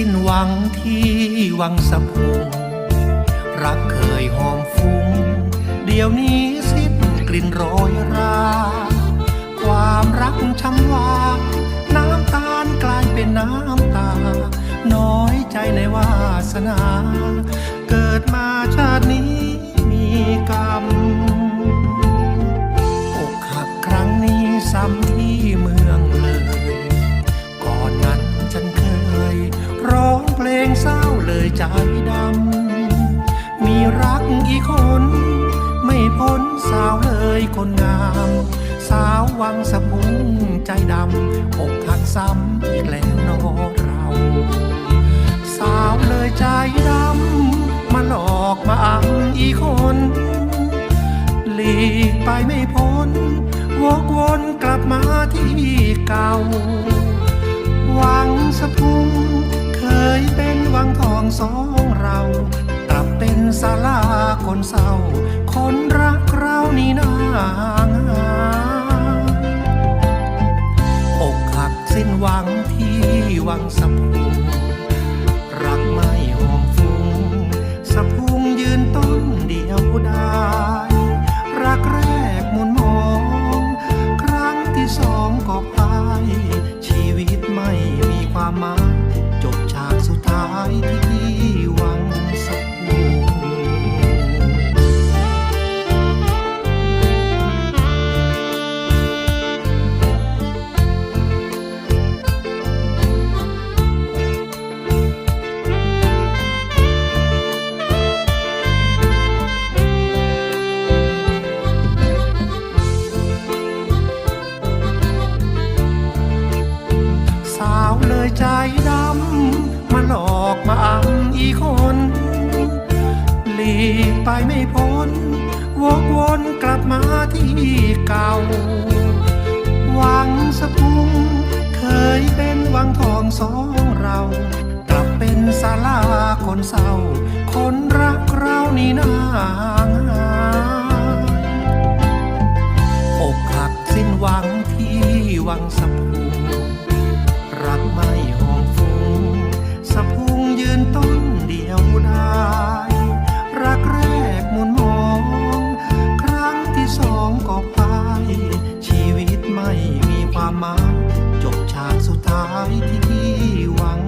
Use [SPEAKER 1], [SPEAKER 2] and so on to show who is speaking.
[SPEAKER 1] ิ้นหวังที่วังสะพุง รักเคยหอมฟุ้ง เดี๋ยวนี้สิ้นกลิ่นโรยรา ความรักช้ำวาน้ำตาลกลายเป็นน้ำตา น้อยใจในวาสนา เกิดมาชาตินี้มีกรรมอกหักครั้งนี้ซ้ำ ดำ มีรักอีกคน ไม่พ้นสาวเลยคนงาม สาววังสะพุงใจดำอกหักซ้ำอีกแล้วนอเรา สาวเลยใจดำ มาหลอกมาอังอีกคนหลีกไปไม่พ้น วกวนกลับมาที่เก่าวังสะพุงเคย คนเศร้า คนรักเรานี่นางอกหักสิ้นหวังที่วังสะพุงรักไม่หอมฟุ้งสะพุงยืนต้นเดียวได้รักแรกมุนมอง ครั้งที่สองก็พายชีวิตไม่มีความหมาย จบฉากสุดท้าย เลยใจดำ มาหลอกมาอังอีคน หลีกไปไม่พ้น วกวนกลับมาที่เก่า หวังสะพุง เคยเป็นวังทองสองเรา กลับเป็นศาลาคนเศร้า คนรักเรานี่นางอกหักสิ้นหวังที่วังสะพุง รักไม่ห่องฟุ้งสะพุงยืนต้นเดียวดายรักแรกมุนมอง ครั้งที่สองก็พายชีวิตไม่มีความหมายจบฉากสุดท้ายที่หวัง